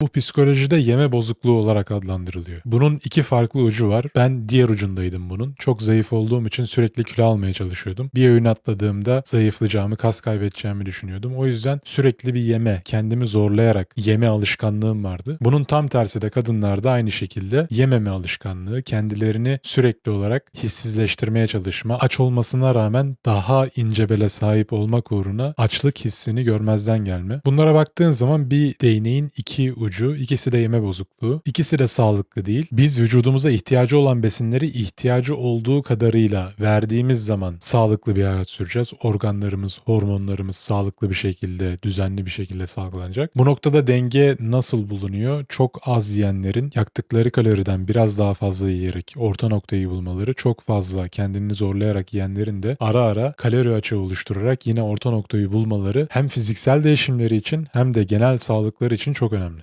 Bu psikolojide yeme bozukluğu olarak adlandırılıyor. Bunun iki farklı ucu var. Ben diğer ucundaydım bunun. Çok zayıf olduğum için sürekli kilo almaya çalışıyordum. Bir öğün atladığımda zayıflayacağımı, kas kaybedeceğimi düşünüyordum. O yüzden sürekli bir yeme, kendimi zorlayarak yeme alışkanlığım vardı. Bunun tam tersi de kadınlarda aynı şekilde yememe alışkanlığı, kendilerini sürekli olarak hissizleştirmeye çalışma, aç olmasına rağmen daha ince bele sahip olmak uğruna açlık hissini görmezden gelme. Bunlara baktığın zaman bir değneğin iki ucu, ikisi de yeme bozukluğu, ikisi de sağlıklı değil. Biz vücudumuza ihtiyacı olan besinleri ihtiyacı olduğu kadarıyla verdiğimiz zaman sağlıklı bir hayat süreceğiz. Organlarımız, hormonlarımız sağlıklı bir şekilde, düzenli bir şekilde salgılanacak. Bu noktada denge nasıl bulunuyor? Çok az yiyenlerin yaktıkları kaloriden biraz daha fazla yiyerek orta noktayı bulmaları, çok fazla kendini zorlayarak yiyenlerin de ara ara kalori açığı oluşturarak yine orta noktayı bulmaları hem fiziksel değişimleri için hem de genel sağlıkları için çok önemli.